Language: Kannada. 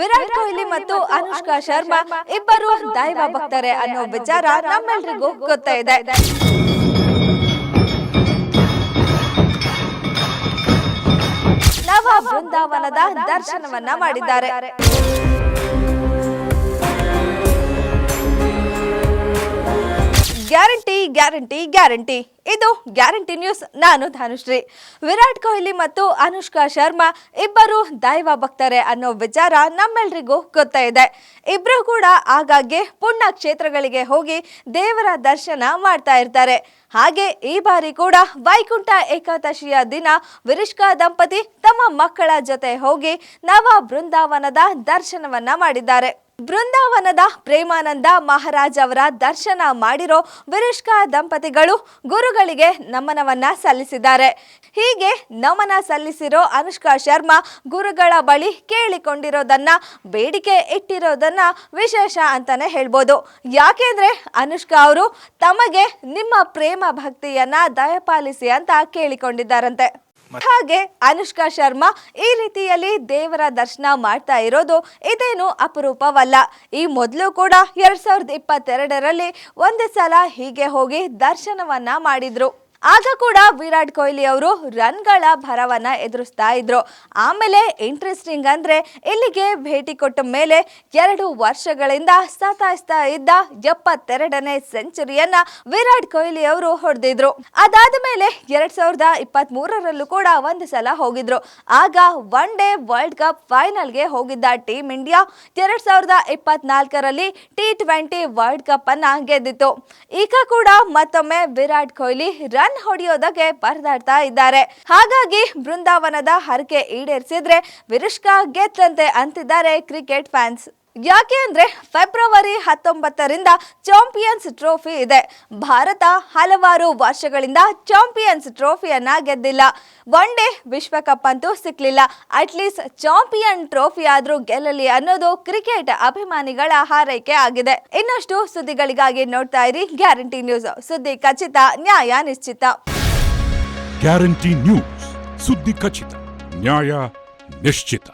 ವಿರಾಟ್ ಕೊಹ್ಲಿ ಮತ್ತು ಅನುಷ್ಕಾ ಶರ್ಮಾ ಇಬ್ಬರು ದೈವ ಭಕ್ತರೆ ಅನ್ನೋ ವಿಚಾರ ನಮ್ಮೆಲ್ರಿಗೂ ಗೊತ್ತಾ ಇದೆ. ನವ ಬೃಂದಾವನದ ದರ್ಶನವನ್ನ ಮಾಡಿದ್ದಾರೆ. Guarantee guarantee guarantee. ಇದು ಗ್ಯಾರಂಟಿ ನ್ಯೂಸ್. ನಾನು ಧನುಶ್ರೀ. ವಿರಾಟ್ ಕೊಹ್ಲಿ ಮತ್ತು ಅನುಷ್ಕಾ ಶರ್ಮಾ ಇಬ್ಬರು ದೈವ ಭಕ್ತರೆ ಅನ್ನೋ ವಿಚಾರ ನಮ್ಮೆಲ್ರಿಗೂ ಗೊತ್ತಾ ಇದೆ. ಇಬ್ರು ಕೂಡ ಆಗಾಗ್ಗೆ ಪುಣ್ಯ ಕ್ಷೇತ್ರಗಳಿಗೆ ಹೋಗಿ ದೇವರ ದರ್ಶನ ಮಾಡ್ತಾ ಇರ್ತಾರೆ. ಹಾಗೆ ಈ ಬಾರಿ ಕೂಡ ವೈಕುಂಠ ಏಕಾದಶಿಯ ದಿನ ವಿರಿಷ್ಕಾ ದಂಪತಿ ತಮ್ಮ ಮಕ್ಕಳ ಜೊತೆ ಹೋಗಿ ನವ ಬೃಂದಾವನದ ದರ್ಶನವನ್ನ ಮಾಡಿದ್ದಾರೆ. ಬೃಂದಾವನದ ಪ್ರೇಮಾನಂದ ಮಹಾರಾಜ್ ಅವರ ದರ್ಶನ ಮಾಡಿರೋ ವಿರಿಷ್ಕಾ ದಂಪತಿಗಳು ಗುರುಗಳಿಗೆ ನಮನವನ್ನ ಸಲ್ಲಿಸಿದ್ದಾರೆ. ಹೀಗೆ ನಮನ ಸಲ್ಲಿಸಿರೋ ಅನುಷ್ಕಾ ಶರ್ಮಾ ಗುರುಗಳ ಬಳಿ ಕೇಳಿಕೊಂಡಿರೋದನ್ನ, ಬೇಡಿಕೆ ಇಟ್ಟಿರೋದನ್ನ ವಿಶೇಷ ಅಂತಾನೆ ಹೇಳ್ಬೋದು. ಯಾಕೆಂದ್ರೆ ಅನುಷ್ಕಾ ಅವರು ತಮಗೆ ನಿಮ್ಮ ಪ್ರೇಮ ಭಕ್ತಿಯನ್ನ ದಯಪಾಲಿಸಿ ಅಂತ ಕೇಳಿಕೊಂಡಿದ್ದಾರಂತೆ. ಹಾಗೆ ಅನುಷ್ಕಾ ಶರ್ಮಾ ಈ ರೀತಿಯಲ್ಲಿ ದೇವರ ದರ್ಶನ ಮಾಡ್ತಾ ಇರೋದು ಇದೇನು ಅಪರೂಪವಲ್ಲ. ಈ ಮೊದಲು ಕೂಡ ಎರಡ್ ಸಾವಿರದ ಇಪ್ಪತ್ತೆರಡರಲ್ಲಿ ಒಂದು ಸಲ ಹೀಗೆ ಹೋಗಿ ದರ್ಶನವನ್ನ ಮಾಡಿದ್ರು. ಆಗ ಕೂಡ ವಿರಾಟ್ ಕೊಹ್ಲಿ ಅವರು ರನ್ಗಳ ಭರವನ್ನ ಎದುರಿಸ್ತಾ ಇದ್ರು. ಆಮೇಲೆ ಇಂಟ್ರೆಸ್ಟಿಂಗ್ ಅಂದ್ರೆ ಇಲ್ಲಿಗೆ ಭೇಟಿ ಕೊಟ್ಟ ಮೇಲೆ ಎರಡು ವರ್ಷಗಳಿಂದ ಸತಾಯಿಸ್ತಾ ಇದ್ದ ಎಪ್ಪತ್ತೆರಡನೇ ಸೆಂಚುರಿಯನ್ನ ವಿರಾಟ್ ಕೊಹ್ಲಿ ಅವರು ಹೊಡೆದಿದ್ರು. ಅದಾದ ಮೇಲೆ ಎರಡ್ ಸಾವಿರದ ಇಪ್ಪತ್ತ್ ಮೂರರಲ್ಲೂ ಕೂಡ ಒಂದು ಸಲ ಹೋಗಿದ್ರು. ಆಗ ಒನ್ ಡೇ ವರ್ಲ್ಡ್ ಕಪ್ ಫೈನಲ್ಗೆ ಹೋಗಿದ್ದ ಟೀಮ್ ಇಂಡಿಯಾ ಎರಡ್ ಸಾವಿರದ ಇಪ್ಪತ್ನಾಲ್ಕರಲ್ಲಿ ಟಿ ಟ್ವೆಂಟಿ ವರ್ಲ್ಡ್ ಕಪ್ ಅನ್ನ ಗೆದ್ದಿತ್ತು. ಈಗ ಕೂಡ ಮತ್ತೊಮ್ಮೆ ವಿರಾಟ್ ಕೊಹ್ಲಿ ರನ್ ಹೊಡೆಯೋದಕ್ಕೆ ಪರದಾಡ್ತಾ ಇದ್ದಾರೆ. ಹಾಗಾಗಿ ಬೃಂದಾವನದ ಹರಕೆ ಈಡೇರಿಸಿದ್ರೆ ವಿರುಷ್ಕಾ ಗೆದ್ದಂತೆ ಅಂತಿದ್ದಾರೆ ಕ್ರಿಕೆಟ್ ಫ್ಯಾನ್ಸ್. ಯಾಕೆ ಅಂದ್ರೆ ಫೆಬ್ರವರಿ ಹತ್ತೊಂಬತ್ತರಿಂದ ಚಾಂಪಿಯನ್ಸ್ ಟ್ರೋಫಿ ಇದೆ. ಭಾರತ ಹಲವಾರು ವರ್ಷಗಳಿಂದ ಚಾಂಪಿಯನ್ಸ್ ಟ್ರೋಫಿಯನ್ನ ಗೆದ್ದಿಲ್ಲ. ಒನ್ ಡೇ ವಿಶ್ವಕಪ್ ಅಂತೂ ಸಿಕ್ಲಿಲ್ಲ. ಅಟ್ಲೀಸ್ಟ್ ಚಾಂಪಿಯನ್ ಟ್ರೋಫಿ ಆದ್ರೂ ಗೆಲ್ಲಲಿ ಅನ್ನೋದು ಕ್ರಿಕೆಟ್ ಅಭಿಮಾನಿಗಳ ಹಾರೈಕೆ ಆಗಿದೆ. ಇನ್ನಷ್ಟು ಸುದ್ದಿಗಳಿಗಾಗಿ ನೋಡ್ತಾ ಇರಿ ಗ್ಯಾರಂಟಿ ನ್ಯೂಸ್. ಸುದ್ದಿ ಖಚಿತ, ನ್ಯಾಯ ನಿಶ್ಚಿತ. Guarantee news. ಸುದ್ದಿ ಖಚಿತ, ನ್ಯಾಯ ನಿಶ್ಚಿತ.